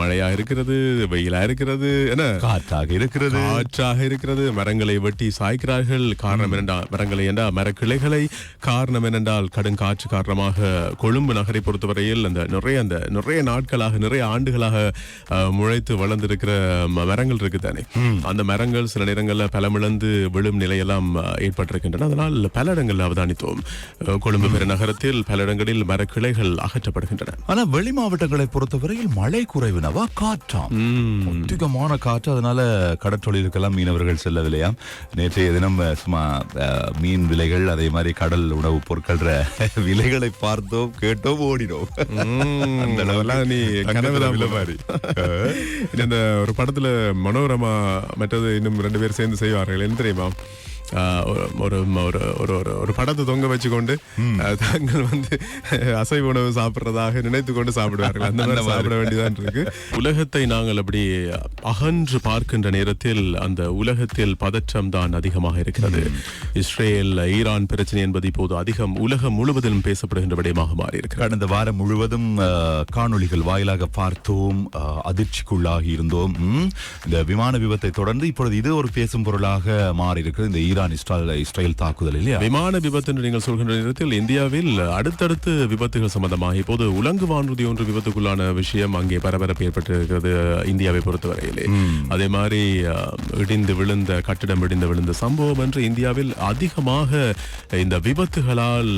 மழையா இருக்கிறது வெயிலா இருக்கிறது என்ன? காற்றாக இருக்கிறது. காற்றாக இருக்கிறது. மரங்களை வெட்டி சாய்க்கிறார்கள். காரணம் என்னென்றால் மரங்களை என்றால் மரக்கிளைகளை? காரணம் என்னென்றால் கடுங்காற்று காரணமாக கொழும்பு நகரை பொறுத்தவரையில் அந்த நிறைய அந்த நிறைய நாட்களாக நிறைய ஆண்டுகளாக முளைத்து வளர்ந்திருக்கிற மரங்கள் இருக்கு தானே? அந்த மரங்கள் சில நேரங்களில் பலமிழந்து விழும் நிலையெல்லாம் ஏற்பட்டிருக்கின்றன. அதனால் பல இடங்களில் அவதானித்தோம். கொழும்பு பெருநகரத்தில் பல இடங்களில் மரக்கிளைகள் அகற்றப்படுகின்றன. ஆனா வெளி மாவட்டங்களை பொறுத்தவரையில் மழை குறைவுனவா காற்றாம்? அதிகமான காற்று. அதனால கடற்றொழிலுக்கெல்லாம் மீனவர்கள் செல்லவில்லையாம் நேற்றைய தினம் சும்மா மீன் விலைகள் அதே மாதிரி கடல் உணவுப் பொருட்கள் விலைகளை பார்த்தோம் கேட்டோம் ஓடினோம். நீ. மாதிரி. இந்த ஒரு படத்துல மனோரமா மற்றது இன்னும் ரெண்டு பேர் சேர்ந்து செய்வார்கள். என்ன தெரியுமா? ஒரு ஒரு ஒரு ஒரு ஒரு படத்தை தொங்க வச்சுக்கொண்டு தாங்கள் வந்து அசைவ உணவு சாப்பிடுறதாக நினைத்து கொண்டு சாப்பிடுவார்கள் அந்த மாதிரி சாப்பிட வேண்டியதான் இருக்கு உலகத்தை நாங்கள் அப்படி அகன்று பார்க்கின்ற நேரத்தில் அந்த உலகத்தில் பதற்றம் தான் அதிகமாக இருக்கிறது இஸ்ரேல் ஈரான் பிரச்சனை என்பது இப்போது அதிகம் உலகம் முழுவதிலும் பேசப்படுகின்ற விடயமாக மாறி இருக்கிறது கடந்த வாரம் முழுவதும் காணொளிகள் வாயிலாக பார்த்தோம் அதிர்ச்சிக்குள்ளாகி இருந்தோம். இந்த விமான விபத்தை தொடர்ந்து இப்பொழுது இது ஒரு பேசும் பொருளாக மாறி இருக்கிறது இந்த ஈரான் இஸ்ரேல் இஸ்ரேல் தாக்குதல் இல்லையா? விமான விபத்து என்று நீங்கள் சொல்கின்ற நேரத்தில் இந்தியாவில் அடுத்தடுத்து விபத்துகள் சம்பந்தமாக இப்போது உலங்கு வானூர்தி ஒன்று விபத்துக்குள்ளான விஷயம் அங்கே பரபரப்பு ஏற்பட்டிருக்கிறது இந்தியாவை பொறுத்தவரையிலே. அதே மாதிரி இடிந்து விழுந்த கட்டிடம் இடிந்து விழுந்த சம்பவம் என்று இந்தியாவில் அதிகமாக இந்த விபத்துகளால்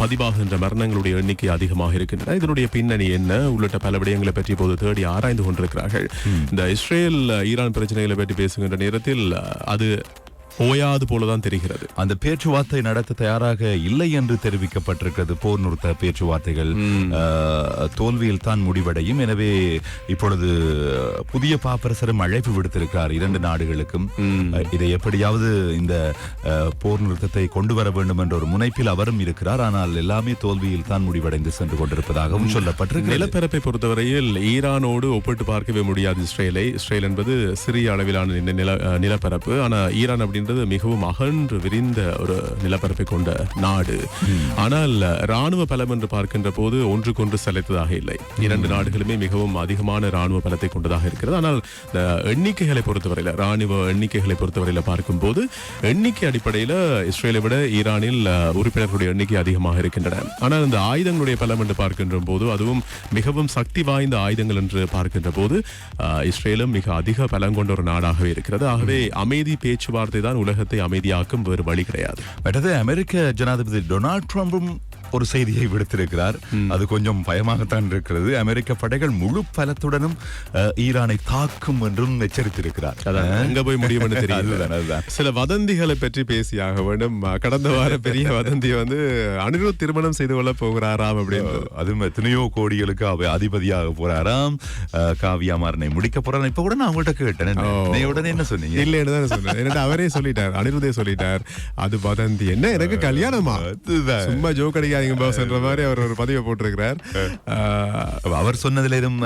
பதிவாகின்ற மரணங்களுடைய எண்ணிக்கை அதிகமாக இருக்கின்றன. இதனுடைய பின்னணி என்ன? உள்ளிட்ட பல விடயங்களை பற்றி இப்போது தேடி ஆராய்ந்து கொண்டிருக்கிறார்கள். இந்த இஸ்ரேல் ஈரான் பிரச்சனைகளை பற்றி பேசுகின்ற நேரத்தில் அது ஓயாது போலதான் தெரிகிறது. அந்த பேச்சுவார்த்தை நடத்த தயாராக இல்லை என்று தெரிவிக்கப்பட்டிருக்கிறது. போர் நிறுத்த பேச்சுவார்த்தைகள் தோல்வியில் தான் முடிவடையும். எனவே இப்பொழுது புதிய பாப்பரசரும் அழைப்பு விடுத்திருக்கிறார் இரண்டு நாடுகளுக்கும். இதை எப்படியாவது இந்த போர் நிறுத்தத்தை கொண்டு வர வேண்டும் என்ற ஒரு முனைப்பில் அவரும் இருக்கிறார். ஆனால் எல்லாமே தோல்வியில் தான் முடிவடைந்து சென்று கொண்டிருப்பதாகவும் சொல்லப்பட்டிருக்கிறது. நிலப்பரப்பை பொறுத்தவரையில் ஈரானோடு ஒப்பிட்டு பார்க்கவே முடியாது. இஸ்ரேலை இஸ்ரேல் என்பது சிறிய அளவிலான நில நிலப்பரப்பு. ஆனா ஈரான் அப்படின்றது மிகவும் அகன்று விரிந்த ஒரு நிலப்பரப்பை கொண்ட நாடு. ஆனால் ராணுவ பலம் என்று பார்க்கின்ற போது ஒன்றுக்கொன்று செலுத்ததாக இல்லை. இரண்டு நாடுகளுமே மிகவும் அதிகமான ராணுவ பலத்தை கொண்டதாக இருக்கிறது. ஆனால் எண்ணிக்கைகளை பொறுத்தவரையில ராணுவ எண்ணிக்கைகளை பொறுத்தவரையில பார்க்கும்போது எண்ணிக்கை அடிப்படையில இஸ்ரேலை விட ஈரானில் உறுப்பினர்களுடைய எண்ணிக்கை அதிகமாக இருக்கின்றன. ஆனால் இந்த ஆயுதங்களுடைய பலம் என்று பார்க்கின்ற போது அதுவும் மிகவும் சக்தி வாய்ந்த ஆயுதங்கள் என்று பார்க்கின்ற போது இஸ்ரேலும் மிக அதிக பலம் கொண்ட ஒரு நாடாகவே இருக்கிறது. ஆகவே அமைதி பேச்சுவார்த்தை தான் உலகத்தை அமைதியாக்கும் வேறு வழி கிடையாது. அமெரிக்க ஜனாதிபதி டொனால்ட் ட்ரம்பும் ஒரு செய்தியை விடுத்திருக்கிறார். அது கொஞ்சம் பயமாகத்தான் இருக்கிறது. அமெரிக்க படைகள் முழு பலத்துடனும் ஈரானை தாக்கும் என்றும் எச்சரித்திருக்கிறார். அதான் எங்க போய் அதுதான், அதுதான். சில வதந்திகளை பற்றி பேசியாக வேண்டும். கடந்த வார பெரிய வதந்தி வந்து அனிருத் திருமணம் செய்து கொள்ள போகிறாராம் அப்படின்னு அதுவும் எத்தனையோ கோடிகளுக்கு அவ அதிபதியாக போறாராம். காவியா மாறனை முடிக்க போறாராம். இப்ப கூட நான் உங்கள்கிட்ட கேட்டேன். உடனே என்ன சொன்னீங்க? இல்லைன்னு தான் சொன்னேன். அவரே சொல்லிட்டார். அனிருதே சொல்லிட்டார். அது வதந்தி. என்ன? எனக்கு கல்யாணமா. சும்மா ஜோக் அடிக்காதீங்க பாஸ்ன்ற மாதிரி அவர் ஒரு பதிவை போட்டிருக்கிறார். அவர் சொன்னதுல எதுவும்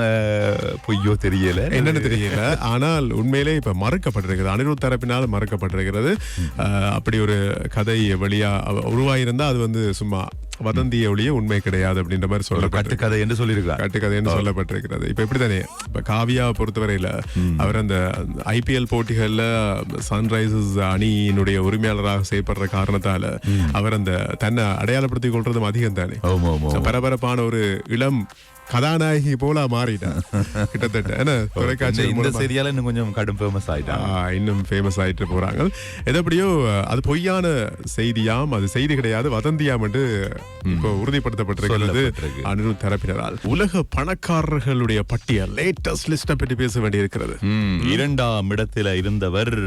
பொய்யோ தெரியல? என்னன்னு தெரியல. ஆனால் உண்மையிலே இப்ப மறுக்கப்பட்டிருக்கிறது அனிருத் தரப்பினால் மறுக்கப்பட்டிருக்கிறது. அப்படி ஒரு கதை வெளியா உருவாயிருந்தா அது வந்து சும்மா வதந்திய ஒழிய உண்மை கிடையாது அப்படின்ற மாதிரி சொல்லப்பட்டிருக்கு. கட்டுக்கதை என்று சொல்லியிருக்கிறார். கட்டுக்கதைன்னு சொல்லப்பட்டிருக்கிறது. இப்ப இப்படித்தானே? இப்ப காவியாவை பொறுத்தவரையில அவர் அந்த ஐபிஎல் போட்டிகள்ல சன்ரைசர்ஸ் அணியினுடைய உரிமையாளராக செய்யப்படுற காரணத்தால அவர் அந்த தன்னை அடையாளப்படுத்திக் கொள்றதும் அதிகம் தானே? பரபரப்பான ஒரு இளம் கதாநாயகி போல மாறிட்டான் கிட்டத்தட்ட. என்ன? தொலைக்காட்சி இந்த- செய்தியால இன்னும் கொஞ்சம் கடும் ஃபேமஸ் ஆயிட்டான் இன்னும் ஃபேமஸ் ஆயிட்டு போறாங்க. எதப்படியோ அது பொய்யான செய்தியாம் அது செய்தி கிடையாது வதந்தியாம் என்று இப்போ உறுதிப்படுத்தப்பட்டிருக்கிறது. அனிருத் தரப்பினரால். உலக பணக்காரர்களுடைய பட்டியல் லேட்டஸ்ட் லிஸ்ட பற்றி பேச வேண்டியிருக்கிறது. இரண்டாம் இடத்துல இருந்தவர்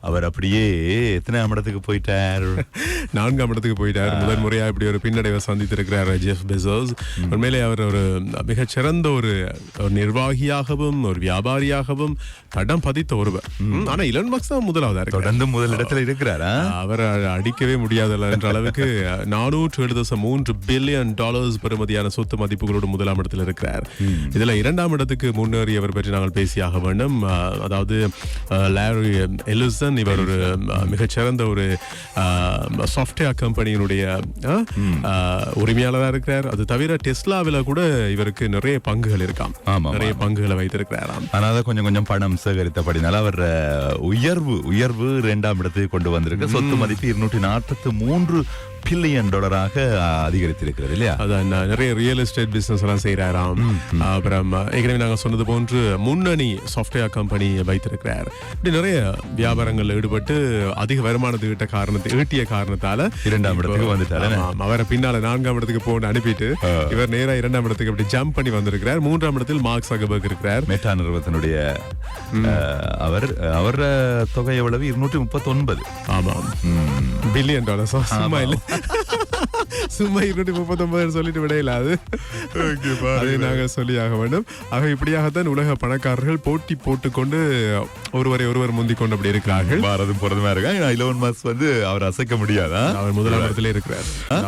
அவர் அப்படியே எத்தனாம் இடத்துக்கு போயிட்டார்? நான்காம் இடத்துக்கு போயிட்டார். முதல் முறையா இப்படி ஒரு பின்னடைவை சந்தித்திருக்கிறார் ஜெஃப் பெசோஸ். உண்மையிலே அவர் ஒரு மிகச் சிறந்த ஒரு நிர்வாகியாகவும் ஒரு வியாபாரியாகவும் தடம் பதித்த ஒருவர். ஆனா இலன் மக்ஸ் தான் முதலாவதா தொடர்ந்து முதல் இடத்துல இருக்கிறாரா? அவர் அடிக்கவே முடியாதல்ல என்ற அளவுக்கு நானூற்று ஏழு தசம் மூன்று பில்லியன் டாலர்ஸ் பெறுமதியான சொத்து மதிப்புகளோடு முதலாம் இடத்தில் இருக்கிறார். இதுல இரண்டாம் இடத்துக்கு முன்னேறியவர் பற்றி நாங்கள் பேசியாக வேண்டும். அதாவது லாரி எலிசன் இவர் ஒரு மிகச்சிறந்த ஒரு சாஃப்ட்வேர் கம்பெனியினுடைய உரிமையாளராக இருக்கிறார். அது தவிர டெஸ்லாவில் கூட இவருக்கு நிறைய பங்குகள் இருக்காம். ஆமா, நிறைய பங்குகளை வைத்திருக்கிறாராம். அதனால கொஞ்சம் கொஞ்சம் பணம் சேகரித்தபடினால அவர் உயர்வு உயர்வு இரண்டாம் இடத்துக்கு கொண்டு வந்திருக்கு. சொத்து மதிப்பு இருநூற்றி நாற்பத்தி மூன்று பில்லியன் டாலராக அதிகரித்திருக்கிறது இல்லையா? அதான் நிறைய ரியல் எஸ்டேட் பிசினஸ் எல்லாம் செய்யறாராம் அப்புறம் ஏற்கனவே நாங்க சொன்னது போன்று முன்னணி சாஃப்ட்வேர் கம்பெனி வைத்திருக்கிறார். இப்படி நிறைய வியாபாரங்கள்ல ஈடுபட்டு அதிக வருமானத்தை ஈட்ட காரணத்தை ஈட்டிய காரணத்தால இரண்டாம் இடத்துக்கு வந்துட்டாரு அவரை பின்னால நான்காம் இடத்துக்கு போன்னு அனுப்பிட்டு இவர் நேரா இரண்டாம் இடத்துக்கு அப்படி ஜம்ப் பண்ணி வந்திருக்கிறார். மூன்றாம் இடத்தில் மார்க் சகபர்க் இருக்கிறார். மெட்டா நிறுவனத்தினுடைய அவர் அவர் தொகை எவ்வளவு? இருநூற்றி முப்பத்தி ஒன்பது ஆமாம் பில்லியன் டாலர்ஸ் சும்மா இல்ல. சும்மா இருநூற்றி முப்பத்தி ஒன்பது சொல்லிட்டு விடையில அது. அதை நாங்க சொல்லி ஆக வேண்டும். ஆக இப்படியாகத்தான் உலக பணக்காரர்கள் போட்டி போட்டுக்கொண்டு ஒருவரை ஒருவர் முந்திக் கொண்டு அப்படி இருக்கிறார்கள். பாரதம் போறதுமா இருக்கா? இலவன் மாஸ் வந்து அவர் அசைக்க முடியாதா? அவர் முதலாம் இடத்திலே இருக்கிறார்.